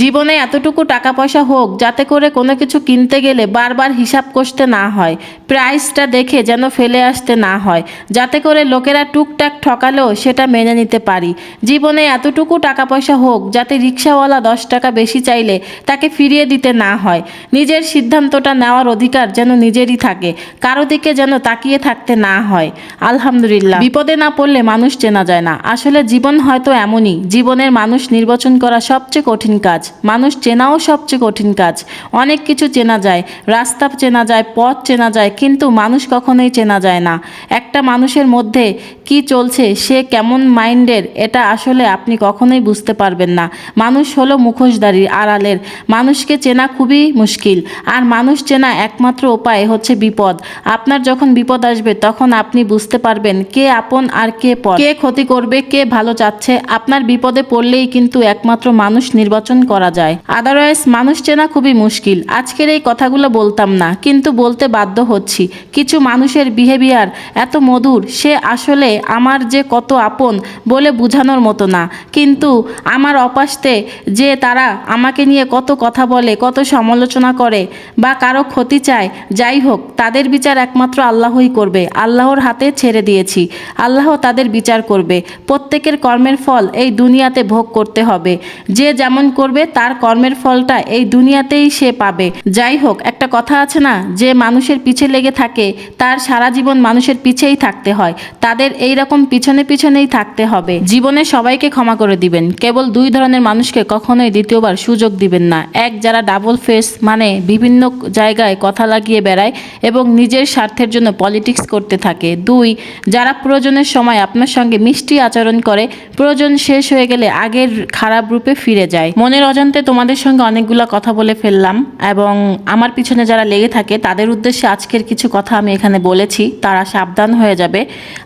জীবনে এতটুকু টাকা পয়সা হোক, যাতে করে কোনো কিছু কিনতে গেলে বারবার হিসাব কষতে না হয়, প্রাইসটা দেখে যেন ফেলে আসতে না হয়, যাতে করে লোকেরা টুকটাক ঠকালেও সেটা মেনে নিতে পারি। জীবনে এতটুকু টাকা পয়সা হোক, যাতে রিক্সাওয়ালা দশ টাকা বেশি চাইলে তাকে ফিরিয়ে দিতে না হয়। নিজের সিদ্ধান্তটা নেওয়ার অধিকার যেন নিজেরই থাকে, কারও দিকে যেন তাকিয়ে থাকতে না হয়। আলহামদুলিল্লাহ। বিপদে না পড়লে মানুষ চেনা যায় না। আসলে জীবন হয়তো এমনই, জীবনের মানুষ নির্বাচন করা সবচেয়ে কঠিন কাজ। মানুষ চেনাও সবচেয়ে কঠিন কাজ। অনেক কিছু চেনা যায়, রাস্তা চেনা যায়, পথ চেনা যায়, কিন্তু মানুষ কখনোই চেনা যায় না। একটা মানুষের মধ্যে কি চলছে, সে কেমন মাইন্ডের, এটা আসলে আপনি কখনোই বুঝতে পারবেন না। মানুষ হলো মুখোশধারী, আড়ালের। মানুষকে চেনা খুবই মুশকিল। আর মানুষ চেনা একমাত্র উপায় হচ্ছে বিপদ। আপনার যখন বিপদ আসবে, তখন আপনি বুঝতে পারবেন কে আপন আর কে পর। কে ক্ষতি করবে, কে ভালো চাচ্ছে। আপনার বিপদে পড়লেই কিন্তু একমাত্র মানুষ নির্বাচন করা যায়। আদারওয়াইজ মানুষ চেনা খুবই মুশকিল। আজকের এই কথাগুলো বলতাম না, কিন্তু বলতে বাধ্য হচ্ছি। কিছু মানুষের বিহেভিয়ার এত মধুর, সে আসলে আমার যে কত আপন বলে বোঝানোর মতো না। কিন্তু আমার অপাস্তে যে তারা আমাকে নিয়ে কত কথা বলে, কত সমালোচনা করে বা কারও ক্ষতি চায়, যাই হোক, তাদের বিচার একমাত্র আল্লাহই করবে। আল্লাহর হাতে ছেড়ে দিয়েছি। আল্লাহ তাদের বিচার করবে। প্রত্যেকের কর্মের ফল এই দুনিয়াতে ভোগ করতে হবে। যে যেমন করবে তার কর্মের ফলটা এই দুনিয়াতেই সে পাবে। যাই হোক একটা কথা আছে না? যে মানুষের পিছে লেগে থাকে, তার সারা জীবন মানুষের পিছেই থাকতে হয়। তাদের এই রকম পিছনে পিছনেই থাকতে হবে। জীবনে সবাইকে ক্ষমা করে দিবেন। কেবল দুই ধরনের মানুষকে কখনোই দ্বিতীয়বার সুযোগ দিবেন না। এক, যারা ডাবল ফেস মানে বিভিন্ন জায়গায় কথা লাগিয়ে বেড়ায় এবং নিজের স্বার্থের জন্য পলিটিক্স করতে থাকে। দুই, যারা প্রয়োজনের সময় আপনার সঙ্গে মিষ্টি আচরণ করে, প্রয়োজন শেষ হয়ে গেলে আগের খারাপ রূপে ফিরে যায়। মনের অজান্তে তোমাদের সঙ্গে অনেকগুলো কথা বলে ফেললাম এবং আমার পিছনে যারা লেগে থাকে, তাদের উদ্দেশ্যে আজকের কিছু কথা আমি এখানে বলেছি। তারা সাবধান হয়ে যাবে।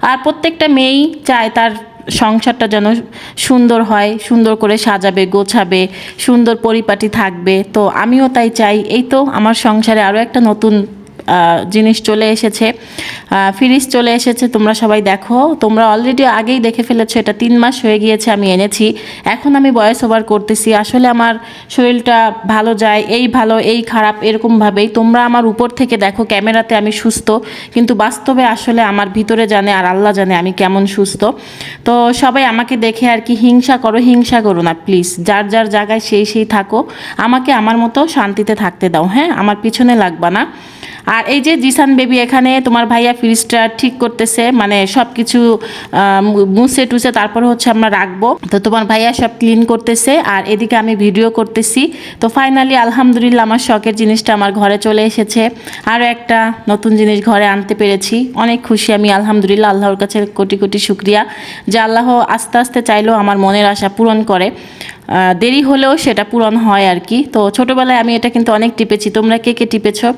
আর প্রত্যেকটা মেয়েই চায় তার সংসারটা যেন সুন্দর হয়, সুন্দর করে সাজাবে, গোছাবে, সুন্দর পরিপাটি থাকবে। তো আমিও তাই চাই। এই তো আমার সংসারে আরও একটা নতুন জিনিস চলে এসেছে। ফ্রিজ চলে এসেছে, তোমরা সবাই দেখো। তোমরা অলরেডি আগেই দেখে ফেলেছো, এটা তিন মাস হয়ে গিয়েছে, আমি এনেছি। এখন আমি বয়স ওভার করতেছি, আসলে আমার শরীরটা ভালো যায়, এই ভালো, এই খারাপ, এরকমভাবেই। তোমরা আমার উপর থেকে দেখো, ক্যামেরাতে আমি সুস্থ, কিন্তু বাস্তবে আসলে আমার ভিতরে জানে আর আল্লাহ জানে আমি কেমন সুস্থ। তো সবাই আমাকে দেখে আর কি, হিংসা করো হিংসা করো না প্লিজ যার যার জায়গায় সেই সেই থাকো। আমাকে আমার মতো শান্তিতে থাকতে দাও হ্যাঁ? আমার পিছনে লাগবা না। আর এই যে জিসান বেবি এখানে, তোমার ভাইয়া ফ্রিজটা ঠিক করতেছে মানে সব কিছু মুছে টুছে তারপর হচ্ছে আমরা রাখব। তো তোমার ভাইয়া সব ক্লিন করতেছে, আর এদিকে আমি ভিডিও করতেছি। তো ফাইনালি আলহামদুলিল্লাহ, আমার শখের জিনিসটা আমার ঘরে চলে এসেছে। আরও একটা নতুন জিনিস ঘরে আনতে পেরেছি। অনেক খুশি আমি, আলহামদুলিল্লাহ, আল্লাহর কাছে কোটি কোটি শুক্রিয়া। যে আল্লাহ আস্তে আস্তে চাইলেও আমার মনের আশা পূরণ করে। দেরি হলেও সেটা পূরণ হয় আর কি। তো ছোটোবেলায় আমি এটা কিন্তু অনেক টিপেছি। তোমরা কে কে টিপেছো?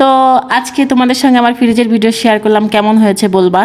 তো আজকে তোমাদের সঙ্গে আমার ফ্রিজের ভিডিও শেয়ার করলাম কেমন হয়েছে বলবা?